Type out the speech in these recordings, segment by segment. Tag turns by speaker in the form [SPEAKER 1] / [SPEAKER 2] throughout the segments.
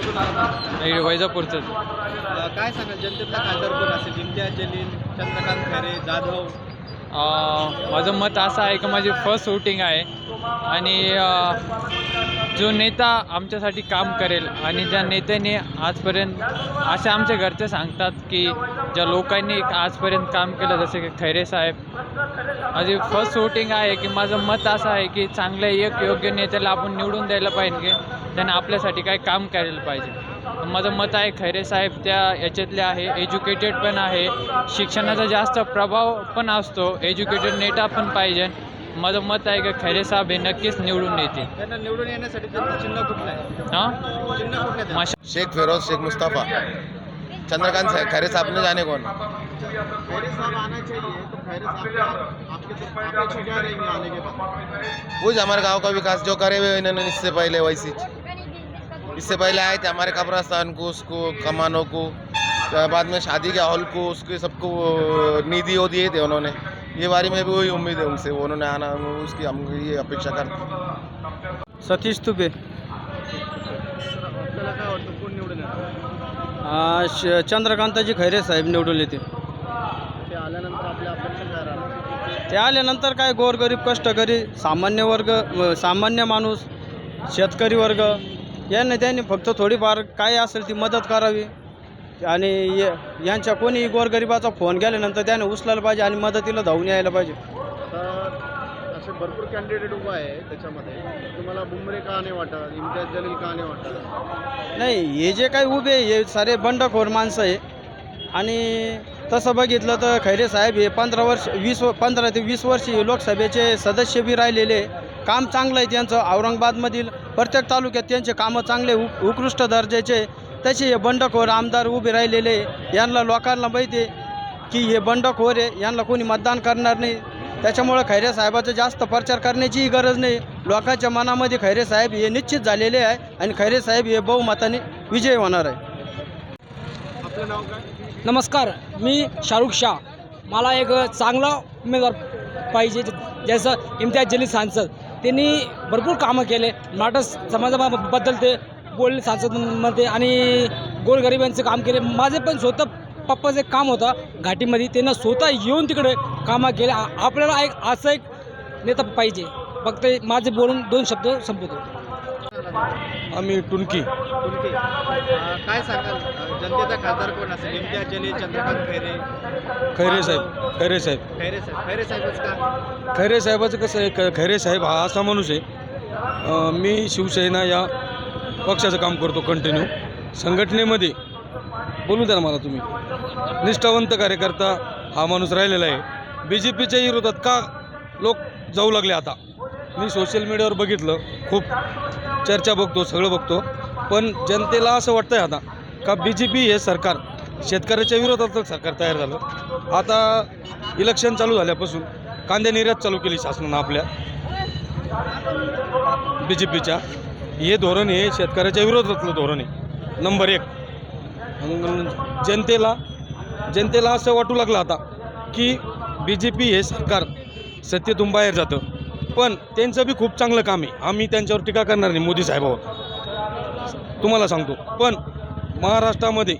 [SPEAKER 1] कुठून आला
[SPEAKER 2] इकडे वैजापूरचं.
[SPEAKER 1] अ, काय सांगाल? जनतेतला खासदार कोण असेल? इम्तियाज जलील चंद्रकांत खैरे जाधव?
[SPEAKER 2] माझं मत असं आहे की माझी फर्स्ट शूटिंग आहे. आणि जो नेता आमच्यासाठी काम करेल आणि ज्या नेत्याने आजपर्यंत असे आमच्या घरचे सांगतात की ज्या लोकांनी आजपर्यंत काम केलं जसे की खैरे साहेब. माझी फर्स्ट शूटिंग आहे की माझं मत असं आहे की चांगल्या एक योग्य नेत्याला आपण निवडून द्यायला पाहिजे. त्याने आपल्यासाठी काही काम करायला पाहिजे. माझं मत आहे खैरे साहेब त्या याच्यातले आहे एज्युकेटेड पण आहे. शिक्षणाचा जास्त प्रभाव पण असतो एज्युकेटेड नेता पण पाहिजे. माझं मत आहे की खैरे साहेब हे नक्कीच निवडून येतील.
[SPEAKER 1] त्यांना निवडून येण्यासाठी त्यांचं चिन्ह कुठलं आहे?
[SPEAKER 2] हां?
[SPEAKER 1] चिन्ह कुठलं आहे? त्यांचं?
[SPEAKER 2] माशा
[SPEAKER 3] शेख फिरोज शेख मुस्तफ़ा. चंद्रकांत खैरे साहब ने जाने कौन
[SPEAKER 1] खैरे साहब आना चाहिए तो खैरे साहब का आपके अपेक्षा क्या रहेंगे आने के बाद
[SPEAKER 3] वो हमारे गांव का विकास जो करे हुए इन्होंने इससे पहले वैसी। इससे पहले आए थे हमारे कब्रस्तान को उसको कमानों को तो बाद में शादी के हॉल को उसके सबको निधि वो दिए थे उन्होंने। ये बारे में भी वही उम्मीद है उनसे उन्होंने आना उसकी हम ये अपेक्षा करते
[SPEAKER 4] सतीश आ, श- चंद्रकांताजी खैरे साहेब निवडून येते।
[SPEAKER 1] आल्यानंतर काय
[SPEAKER 4] गोरगरीब कष्टकरी सामान्य वर्ग सामान्य माणूस शेतकरी वर्ग यांना त्यांनी फक्त थोडीफार काय असेल ती मदत करावी. आणि ये- यांच्या कोणी गोरगरिबाचा फोन गेल्यानंतर त्याने उचलायला पाहिजे आणि मदतीला धावून यायला पाहिजे.
[SPEAKER 1] तर असे भरपूर कॅन्डिडेट उभा आहे त्याच्यामध्ये. तुम्हाला बुमरे का नाही वाटत? इम्तियाज जलील का नाही वाटत?
[SPEAKER 4] नाही हे जे काही उभे आहे, हे सारे बंडखोर माणसं आहे. आणि तसं बघितलं तर खैरे साहेब हे पंधरा वर्ष वीस व- पंधरा ते वीस वर्ष हे लोकसभेचे सदस्य बी राहिलेले. आहे. काम चांगलं आहे त्यांचं. औरंगाबादमधील प्रत्येक तालुक्यात त्यांचे कामं चांगले उ उत्कृष्ट दर्जाचे. तसे हे बंडखोर आमदार उभे राहिलेले. यांना लोकांना माहिती आहे की हे बंडखोर आहे यांना कोणी मतदान करणार नाही. त्याच्यामुळं खैरे साहेबाचा जास्त प्रचार करण्याचीही गरज नाही. लोकांच्या मनामध्ये खैरे साहेब हे निश्चित झालेले आहे आणि खैरे साहेब हे बहुमताने विजय होणार आहे.
[SPEAKER 1] आपलं नाव काय?
[SPEAKER 5] नमस्कार मी शाहरुख शाह. मला एक चांगला उमेदवार पाहिजे जसं इम्तियाज जलील सांसद. त्यांनी भरपूर कामं केले. मराठा समाजाबद्दल ते बोलले सांसदमध्ये आणि गोरगरिबांचं काम केले. माझे पण स्वतः पप्पाचं एक काम होतं. घाटीमध्ये त्यांना स्वतः येऊन तिकडे कामं केले. आपल्याला एक असं एक नेता पाहिजे. फक्त माझे बोलून दोन शब्द संपवतो.
[SPEAKER 4] आम्ही टुनकी.
[SPEAKER 1] तुमचे काय सांगाल? अं, जनतेचा खासदार कोण असेल? इम्तियाज जलील चंद्रकांत खैरे.
[SPEAKER 4] खैरे साहेब खैरे साहेब.
[SPEAKER 1] खैरे साहेब खैरे साहेबच का?
[SPEAKER 4] खैरे साहेबाचं कसं आहे? ख- खैरे साहेब हा असा माणूस आहे. अं, मी शिवसेना या पक्षाचं काम करतो कंटिन्यू संघटनेमध्ये बोलू द्या ना मला तुम्ही. निष्ठावंत कार्यकर्ता हा माणूस राहिलेला आहे. बी जे पीच्या विरोधात का लोक जाऊ लागले आता? मी सोशल मीडियावर बघितलं. खूप चर्चा बघतो सगळं बघतो. पण जनतेला असं वाटतं आहे आता का बी जे पी हे सरकार शेतकऱ्याच्या विरोधात सरकार तयार झालं. आता इलेक्शन चालू झाल्यापासून कांद्या निर्यात चालू केली शासनानं आपल्या. बी जे पीच्या हे धोरण हे शेतकऱ्याच्या विरोधातलं धोरण आहे. नंबर एक. जनतेला जनतेला असं वाटू लागलं आता की बी जे पी हे सरकार सत्तेतून बाहेर जातं. पण त्यांचं बी खूप चांगलं काम आहे. आम्ही त्यांच्यावर टीका करणार नाही मोदी साहेबावर तुम्हाला सांगतो. पण महाराष्ट्रामध्ये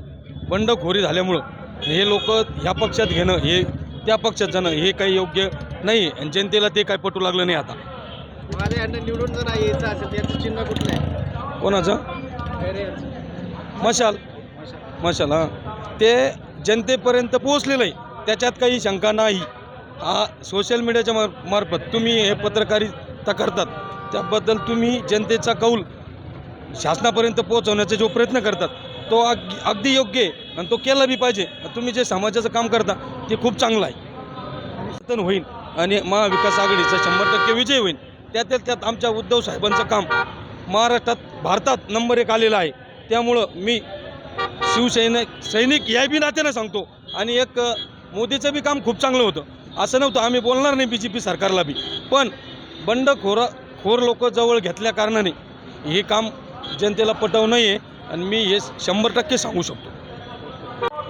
[SPEAKER 4] बंडखोरी झाल्यामुळं हे लोक ह्या पक्षात घेणं हे त्या पक्षात जाणं हे काही योग्य नाही आहे. आणि जनतेला ते काय पटू लागलं नाही आता.
[SPEAKER 1] यांना निवडून जर यायचं असेल तर यांचं चिन्ह कुठलं आहे?
[SPEAKER 4] कोणाचं?
[SPEAKER 1] खैरे यांचं?
[SPEAKER 4] मशाल. मशाल हां. ते जनतेपर्यंत पोहोचलेलं आहे. त्याच्यात काही शंका नाही. हा सोशल मीडियाच्या मार मार्फत तुम्ही हे पत्रकारिता करतात. त्याबद्दल तुम्ही जनतेचा कौल शासनापर्यंत पोहोचवण्याचा जो प्रयत्न करतात तो अग अगदी योग्य आहे आणि तो केला बी पाहिजे. तुम्ही जे समाजाचं काम करता ते खूप चांगलं आहे. जतन होईल आणि महाविकास आघाडीचा शंभर टक्के विजय होईल त्यातल्या त्यात आमच्या उद्धव साहेबांचं काम महाराष्ट्रात भारतात नंबर एक आलेला आहे. त्यामुळं मी शिवसैनिक सैनिक या बी नात्यानं सांगतो. आणि एक मोदीचं बी काम खूप चांगलं होतं. असं नव्हतं. आम्ही बोलणार नाही बी जे पी सरकारला बी. पण बंडखोर खोर लोक जवळ घेतल्या कारणाने हे काम जनतेला पटवू नये आणि मी हे शंभर टक्के सांगू शकतो.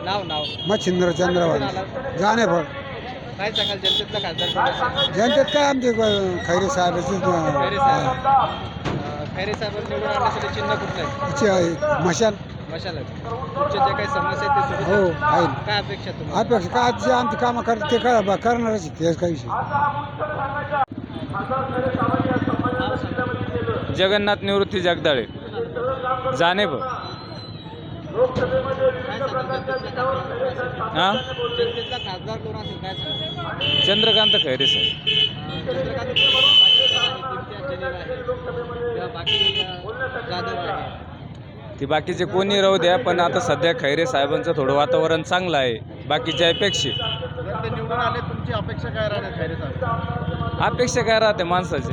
[SPEAKER 1] नाव नाव.
[SPEAKER 6] मच्छिंद्र चंद्रवाडी जाणे फळ
[SPEAKER 1] काय सांगाल? जनतेतला खासदार
[SPEAKER 6] जनतेत काय आमचे खैरे साहेबाचे
[SPEAKER 1] खैरे साहेब.
[SPEAKER 7] खैरे साहेबांना निवडून आणण्यासाठी चिन्ह कुठलं आहे?
[SPEAKER 6] आहे. मशाल.
[SPEAKER 7] मशाल तुमच्या ज्या काही समस्या आहेत ते
[SPEAKER 6] हो आहे
[SPEAKER 7] काय अपेक्षा आहे तुम्हाला?
[SPEAKER 6] अपेक्षा काय जे आमची कामं करते ते करा करणारच आहे, त्याच काही विषय
[SPEAKER 8] जगन्नाथ निवृत्ती जगदाळे. जाणे बघ
[SPEAKER 7] काय सांगाल जनतेतला खासदार कोण असेल?
[SPEAKER 8] हां?
[SPEAKER 7] जनतेतला खासदार कोण असेल? काय सांगाल
[SPEAKER 8] चंद्रकांत खैरे साहेब.
[SPEAKER 7] चंद्रकांत खैरे आहेत, इम्तियाज जलील आहे किंवा बाकी अ, जाधव आहे.
[SPEAKER 8] ती बाकीचे कोणी राहू द्या पण आता सध्या खैरे साहेबांचं थोडं वातावरण चांगलं आहे. बाकीच्या अपेक्षे
[SPEAKER 1] जर ते निवडून आले तुमची अपेक्षा काय राहणार खैरे साहेब?
[SPEAKER 8] अपेक्षा काय राहते माणसाचे?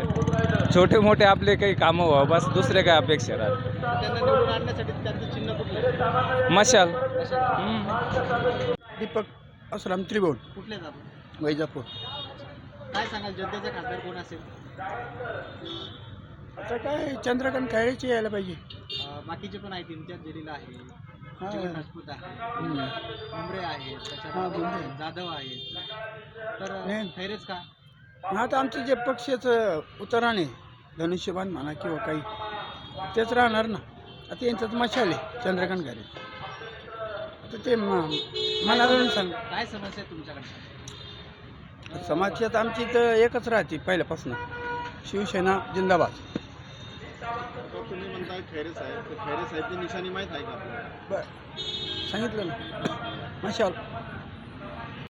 [SPEAKER 8] छोटे मोठे आपले काही कामं व्हावं बस दुसरे काय अपेक्षा राहते?
[SPEAKER 7] त्यांना निवडून आणण्यासाठी त्यांचं चिन्ह कुठलं आहे?
[SPEAKER 8] मशाल.
[SPEAKER 6] दीपक असराम त्रिभुवन.
[SPEAKER 7] कुठले जातो?
[SPEAKER 6] वैजापूर.
[SPEAKER 7] काय सांगाल जनतेचा खासदार कोण असेल?
[SPEAKER 6] आता काय चंद्रकांत खैरेची यायला पाहिजे.
[SPEAKER 7] बाकीचे पण आहेत इम्तियाज जलील आहे.
[SPEAKER 6] हा.
[SPEAKER 7] जीवन राजपूत आहे.
[SPEAKER 6] हा,
[SPEAKER 7] त्याच्यानंतर
[SPEAKER 6] बुमरे.
[SPEAKER 7] जाधव आहेत तर
[SPEAKER 6] नाही.
[SPEAKER 7] खैरेच का?
[SPEAKER 6] आता आमचे जे पक्षाचं उतराने धनुष्यबाण म्हणा किंवा काही तेच राहणार ना. आता यांच्यात मशाल आहे चंद्रकांत खैरे आता ते म- मला जाऊन सांग.
[SPEAKER 7] काय समस्या आहे तुमच्याकडे?
[SPEAKER 6] समाजात आमची तर एकच राहते पहिल्यापासून. शिवसेना जिंदाबाद.
[SPEAKER 1] तुम्ही म्हणताय खैरे साहेब. तर खैरे साहेबची निशाणी माहीत आहे का आपल्याला?
[SPEAKER 6] बर. सांगितलं ना. मशाल